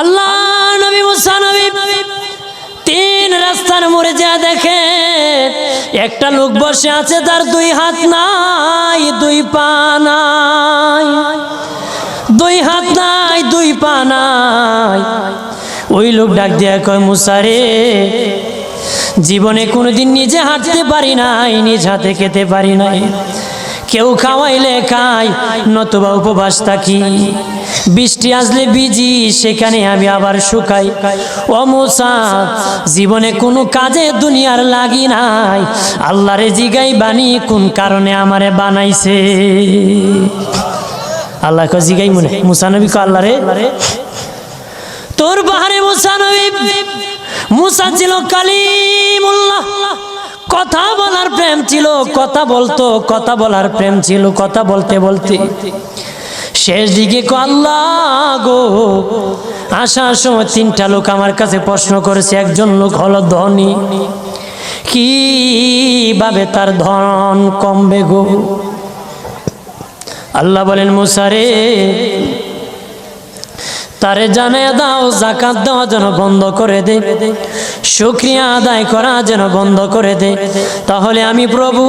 আল্লাহ। তিন রাস্তার দেখে, একটা লোক বসে আছে, তার দুই হাত নাই, দুই পা নাই। দুই হাত নাই, দুই পা নাই। ওই লোক ডাক দিয়া কয় মুসারে জীবনে কোনোদিন নিজে হাঁটতে পারি নাই, নিজ হাতে খেতে পারি নাই। কেউ খাওয়াইলে খাই, নতুবা উপবাস থাকি। বৃষ্টি আসলে বিজি সেখানে আমি আবার শুকাই। ও মুসা, জীবনে কোনো কাজে দুনিয়ার লাগি নাই। আল্লাহরে জিগাই বানি কোন কারণে আমারে বানাইছে? আল্লাহকে জিগাই মনে কো আল্লাহরে তোর বাহারে মুসা নবী, মুসা ছিল কালিমুল্লাহ। কথা বলার প্রেম ছিল, কথা বলতো, কথা বলার প্রেম ছিল, কথা বলতে বলতে। শেষ দিকে গো, আসার সময় তিনটা লোক আমার কাছে প্রশ্ন করেছে, একজন লোক হলো ধনী। কীভাবে তার ধন কমবে গো? আল্লাহ বলেন মুসারে তারে জানে দাও, জাকাত দেওয়া যেন বন্ধ করে দে। শুক্রিয়া আদায় করা যেন বন্ধ করে দে। তাহলে আমি প্রভু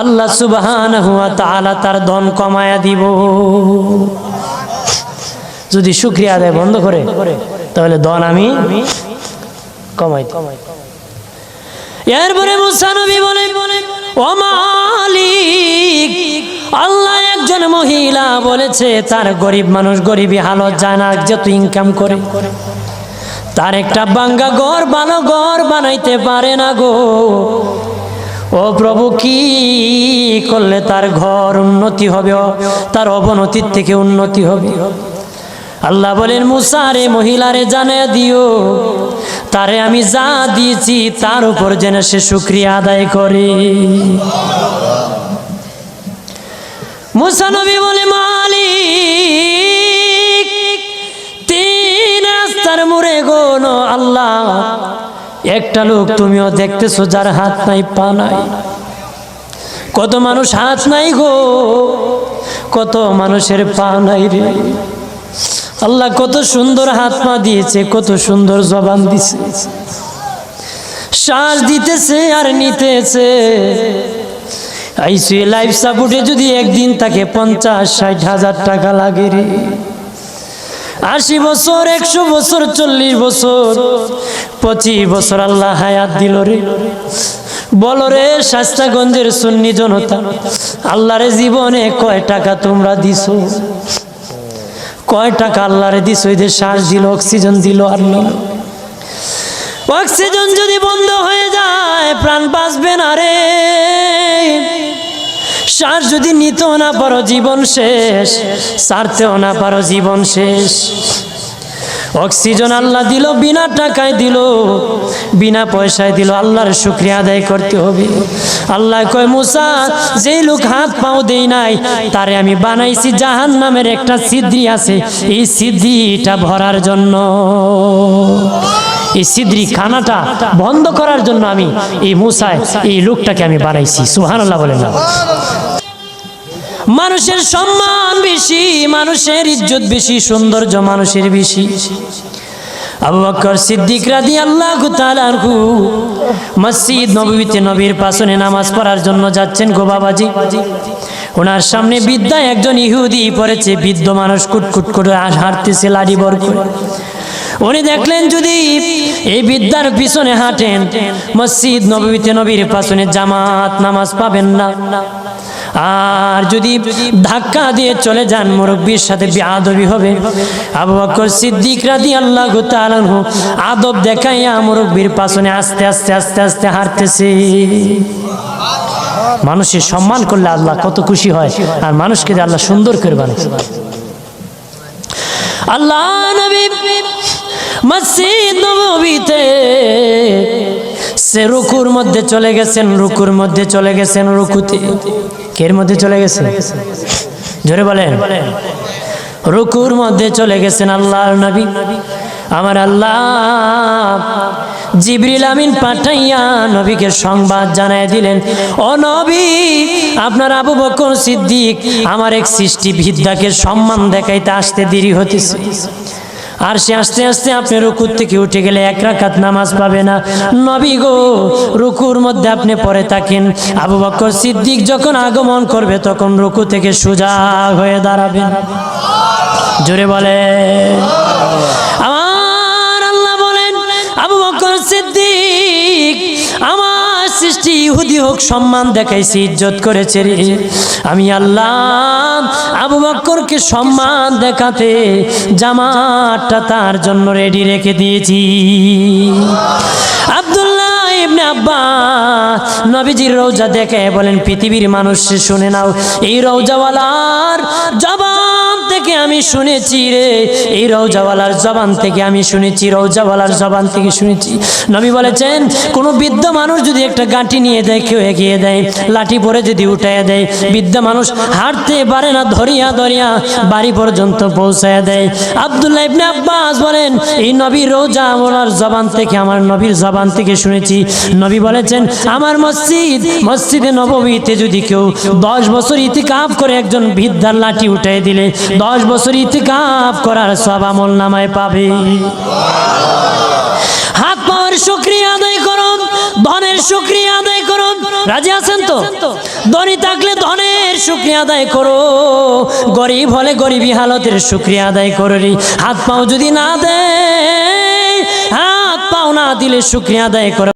আল্লাহ সুবহান হুয়া তাআলা তার ধন কমায়া দিব। যদি শুক্রিয়া আদায় বন্ধ করে, তাহলে ধন আমি কমাই কমাই এরপরে মুসানবী বলে বলেছে, তার গরিব মানুষ গরিবী হালত যায় না যত ইনকাম করে। তার একটা বাঙ্গা ঘর, ভালো ঘর বানাইতে পারে না গো। ও প্রভু, কি করলে তার ঘর উন্নতি হবে? তার অবনতির থেকে উন্নতি হবে। আল্লাহ বলেন মুসারে মহিলারে জানিয়ে দিও। তারে আমি যা দিয়েছি তার উপর যেন সে শুক্রিয়া আদায় করে। মুসা নবী বলে, মালিক, তিন রাস্তার মুড়ে গোন আল্লাহ। একটা লোক তুমিও দেখতেছো যার হাত নাই, পা নাই। কত মানুষ হাত নাই গো, কত মানুষের পা নাই রে। আল্লাহ কত সুন্দর হাত পা দিয়েছে, কত সুন্দর জবান দিছে। শ্বাস দিতেছে আর নিতেছে। আইসিউ লাইফ সাপোর্টে যদি একদিন তাকে পঞ্চাশ, ষাট হাজার টাকা লাগে রে। আশি বছর, একশো বছর, চল্লিশ বছর, পঁচিশ বছর আল্লাহ হায়াত দিল রে। বলো রে, শাস্তাগঞ্জের সুন্নি জনতা, আল্লাহরে জীবনে কয় টাকা তোমরা দিছো? কয় টাকা আল্লাহরে ওই যে শ্বাস দিল, অক্সিজেন দিল, আর নিল অক্সিজেন যদি বন্ধ হয়ে যায়, প্রাণ বাঁচবে না রে। শ্বাস যদি নিতেও না পারো, জীবন শেষ। সারতেও না পারো, জীবন শেষ। অক্সিজেন আল্লাহ দিল, বিনা টাকায় দিল, বিনা পয়সায় দিল। আল্লাহর শুক্রিয়া আদায় করতে হবে। আল্লাহ কয়, মুসা যে লোক হাত পাও দেই নাই, তারে আমি বানাইছি। জাহান নামের একটা সিদ্ধি আছে। এই সিদ্ধিটা ভরার জন্য। এই সিদ্রি খানাটা বন্ধ করার জন্য আমি এই মুসায় এই লোকটাকে আমি বানাইছি। সুহান আল্লাহ বলেন না। মানুষের সম্মান বেশি, মানুষের ইজ্জত বেশি, সৌন্দর্য মানুষের বেশি। আবু সিদ্দিক রাদি আল্লাহ নবীর নামাজ পড়ার জন্য যাচ্ছেন ওনার সামনে একজন ইহুদি পড়েছে, বৃদ্ধ মানুষ কুটকুট করে হাঁটতেছে, লাড়ি বর করে। উনি দেখলেন যদি এই বিদ্যার পিছনে হাঁটেন, মসজিদ নবীতে নবীর পাশনে জামাত নামাজ পাবেন না। আর যদি ধাক্কা দিয়ে চলে যান, মুরব্বীর সাথে বেআদবি হবে। আবু বকর সিদ্দিক রাদি আল্লাহ তাআলাহু আদব দেখাইয়া মুরব্বীর পাশনে আস্তে আস্তে আস্তে আস্তে হাঁটতেছে। মানুষের সম্মান করলে আল্লাহ কত খুশি হয়। আর মানুষকে আল্লাহ সুন্দর করে বানায়। আল্লাহ নবী মসজিদ নবীতে সে রুকুর মধ্যে চলে গেছেন, রুকুর মধ্যে চলে গেছেন রুকুতে। কের মধ্যে চলে গেছেন জোরে বলেন। রুকুর মধ্যে চলে গেছেন আল্লাহর নবী। আমার আল্লাহ জিবরিল আমিন পাঠাইয়া নবীকে সংবাদ জানাই দিলেন। ও নবী, আপনার আবু বকর সিদ্দিক আমার এক সৃষ্টি বিদ্যাকে সম্মান দেখাইতে আসতে দেরি হতেছে আর সে আস্তে আস্তে আপনি রুকুর থেকে উঠে গেলে এক রাকাত নামাজ পাবে না। নবী গো, রুকুর মধ্যে আপনি পরে থাকেন। আবু বকর সিদ্দিক যখন আগমন করবে তখন রুকু থেকে সোজা হয়ে দাঁড়াবেন। জোরে বলে সৃষ্টি, ইহুদি হোক, সম্মান দেখাইছি, ইজ্জত করেছে রে। আমি আল্লাহ আবু বক্করকে সম্মান দেখাতে জামাটা তার জন্য রেডি রেখে দিয়েছি। আব্দুল্লাহ ইবনে আব্বাস, নবীজির রৌজা দেখে বলেন, পৃথিবীর মানুষ শুনে নাও, এই রৌজাওয়ালার জবান থেকে আমি শুনেছি রে, এই রৌজাওয়ালার জবান থেকে আমি শুনেছি রৌজাওয়ালার জবান থেকে শুনেছি। নবী বলেছেন, কোনো বৃদ্ধ মানুষ যদি একটা গাঁটি নিয়ে দেয় কেউ এগিয়ে দেয়, লাঠি পরে যদি উঠাইয়া দেয়, বৃদ্ধ মানুষ হাঁটতে পারে না, ধরিয়া ধরিয়া বাড়ি পর্যন্ত পৌঁছায় দেয়। আব্দুল্লাহ ইবনে আব্বাস বলেন, এই নবীর রোজা ওনার জবান থেকে, আমার নবীর জবান থেকে শুনেছি নবী বলেছেন, আমার মসজিদ, মসজিদে নবমীতে যদি কেউ দশ বছর ইতিকাফ করে একজন বৃদ্ধার লাঠি উঠাই দিলে, দশ বছর ইতিকাফ করার সব আমল নামায় পাবে। হাত পাওয়ার শুক্রিয়া আদায় করুন, ধনের শুক্রিয়া আদায় করুন। রাজি আছেন তো? ধনী থাকলে ধনের শুক্রিয়া আদায় করো, গরিব হলে গরিবী হালতের শুক্রিয়া আদায় করো। হাত পাও যদি না দেয়, হাত পাও না দিলে শুক্রিয়া আদায় করো।